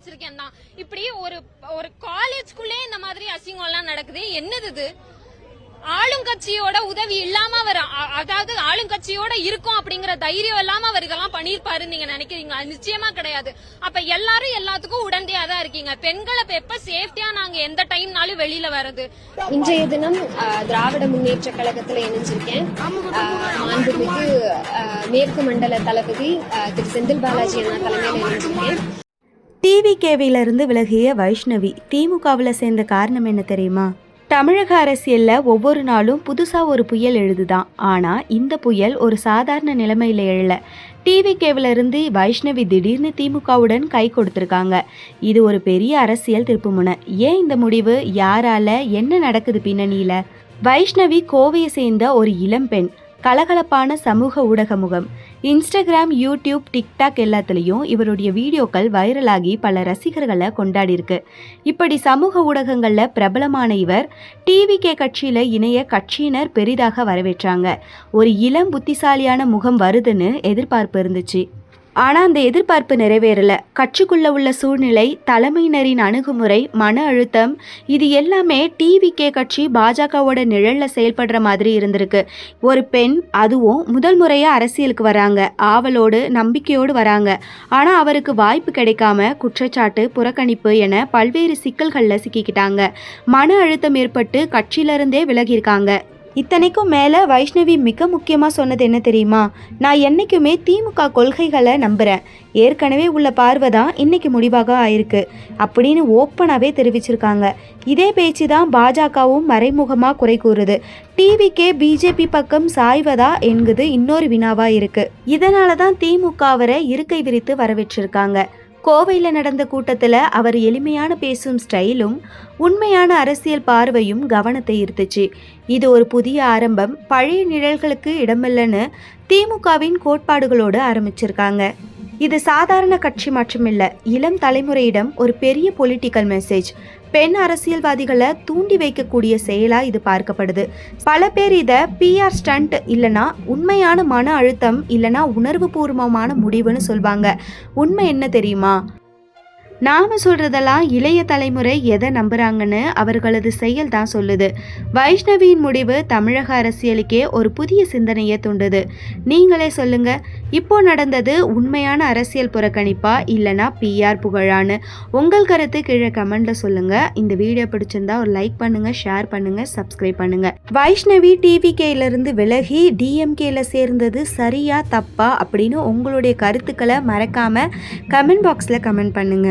வச்சிருக்கேன் தான். இப்படி ஒரு ஒரு காலேஜ்குள்ளே இந்த மாதிரி அசிங்கம் எல்லாம் நடக்குது. என்னது இது? ஆளுங்கட்சியோட உதவி இல்லாம அவர் அதாவது ஆளுங்கட்சியோட இருக்கும் அப்படிங்கிற தைரியம் இல்லாம அவர் இதெல்லாம் பண்ணிருப்பாரு நீங்க நினைக்கிறீங்களா? நிச்சயமா கிடையாது. அப்ப எல்லாரும் எல்லாத்துக்கும் உடந்தையா தான் இருக்கீங்க. பெண்களை இப்ப எப்ப சேஃப்டியா நாங்க எந்த டைம்னாலும் வெளியில வர்றது? இன்றைய தினம் திராவிட முன்னேற்ற கழகத்துல இணைஞ்சிருக்கேன். மாண்புமிகு மேற்கு மண்டல தளபதி அஹ், திரு செந்தில் பாலாஜி அண்ணா தலைமையில இணைஞ்சிருக்கேன். டிவிகேவிலிருந்து விலகிய வைஷ்ணவி திமுகவில் சேர்ந்த காரணம் என்ன தெரியுமா? தமிழக அரசியலில் ஒவ்வொரு நாளும் புதுசாக ஒரு புயல் எழுதுதான். ஆனால் இந்த புயல் ஒரு சாதாரண நிலைமையில் எழல. டிவிகேவிலிருந்து வைஷ்ணவி திடீர்னு திமுகவுடன் கை கொடுத்துருக்காங்க. இது ஒரு பெரிய அரசியல் திருப்புமுனை ஏன் இந்த முடிவு? யாரால? என்ன நடக்குது பின்னணியில்? வைஷ்ணவி கோவையை சேர்ந்த ஒரு இளம்பெண். கலகலப்பான சமூக ஊடக முகம். இன்ஸ்டாகிராம் யூடியூப் டிக்டாக் எல்லாத்துலேயும் இவருடைய வீடியோக்கள் வைரலாகி பல ரசிகர்களை கொண்டாடியிருக்கு. இப்படி சமூக ஊடகங்களில் பிரபலமான இவர் டிவிகே கட்சியில் இணைய கட்சியினர் பெரிதாக வரவேற்றாங்க. ஒரு இளம் புத்திசாலியான முகம் வருதுன்னு எதிர்பார்ப்பு இருந்துச்சு. ஆனால் அந்த எதிர்பார்ப்பு நிறைவேறல. கட்சிக்குள்ள உள்ள சூழ்நிலை தலைமையினரின் அணுகுமுறை மன அழுத்தம் இது எல்லாமே டிவிகே கட்சி பாஜகவோட நிழல்ல செயல்படுற மாதிரி இருந்திருக்கு. ஒரு பெண் அதுவும் முதல் முறையாக அரசியலுக்கு வராங்க. ஆவலோடு நம்பிக்கையோடு வராங்க. ஆனால் அவருக்கு வாய்ப்பு கிடைக்காம குற்றச்சாட்டு புறக்கணிப்பு என பல்வேறு சிக்கல்களில் சிக்கிக்கிட்டாங்க. மன அழுத்தம் ஏற்பட்டு கட்சியிலிருந்தே விலகியிருக்காங்க. இத்தனைக்கும் மேலே வைஷ்ணவி மிக முக்கியமாக சொன்னது என்ன தெரியுமா? நான் என்றைக்குமே திமுக கொள்கைகளை நம்புகிறேன் ஏற்கனவே உள்ள பார்வை தான் இன்னைக்கு முடிவாக ஆயிருக்கு. அப்படின்னு ஓப்பனாகவே தெரிவிச்சிருக்காங்க. இதே பேச்சு தான் பாஜகவும் மறைமுகமாக குறை கூறுது. டிவிக்கே பிஜேபி பக்கம் சாய்வதா என்கிறது இன்னொரு வினாவாக இருக்குது இதனால தான் திமுக அவரை இருக்கை விரித்து வரவேற்றிருக்காங்க. கோவையில் நடந்த கூட்டத்தில் அவர் எளிமையான பேசும் ஸ்டைலும் உண்மையான அரசியல் பார்வையும் கவனத்தை ஈர்த்துச்சு. இது ஒரு புதிய ஆரம்பம். பழைய நிழல்களுக்கு இடமில்லைன்னு திமுகவின் கோட்பாடுகளோடு ஆரம்பிச்சிருக்காங்க. இது சாதாரண கட்சி மட்டுமில்ல. இளம் தலைமுறையிடம் ஒரு பெரிய பொலிட்டிக்கல் மெசேஜ் பெண் அரசியல்வாதிகளை தூண்டி வைக்கக்கூடிய செயலா இது பார்க்கப்படுது. பல பேர் இதை பிஆர் ஸ்டண்ட் இல்லனா உண்மையான மன அழுத்தம் இல்லனா உணர்வுபூர்வமான முடிவுன்னு சொல்வாங்க. உண்மை என்ன தெரியுமா? நாம சொல்றதெல்லாம் இளைய தலைமுறை எதை நம்புறாங்கன்னு அவர்களது செயல் தான் சொல்லுது. வைஷ்ணவியின் முடிவு தமிழக அரசியலுக்கே ஒரு புதிய சிந்தனையை தூண்டுது. நீங்களே சொல்லுங்க இப்போ நடந்தது உண்மையான அரசியல் புறக்கணிப்பா இல்லைனா பிஆர் புகழான்னு? உங்கள் கருத்து கீழே கமெண்ட்ல சொல்லுங்க. இந்த வீடியோ பிடிச்சிருந்தா ஒரு லைக் பண்ணுங்க ஷேர் பண்ணுங்க சப்ஸ்கிரைப் பண்ணுங்க. வைஷ்ணவி டிவிகேல இருந்து விலகி டிஎம்கேல சேர்ந்தது சரியா தப்பா அப்படின்னு உங்களுடைய கருத்துக்களை மறக்காம கமெண்ட் பாக்ஸ்ல கமெண்ட் பண்ணுங்க.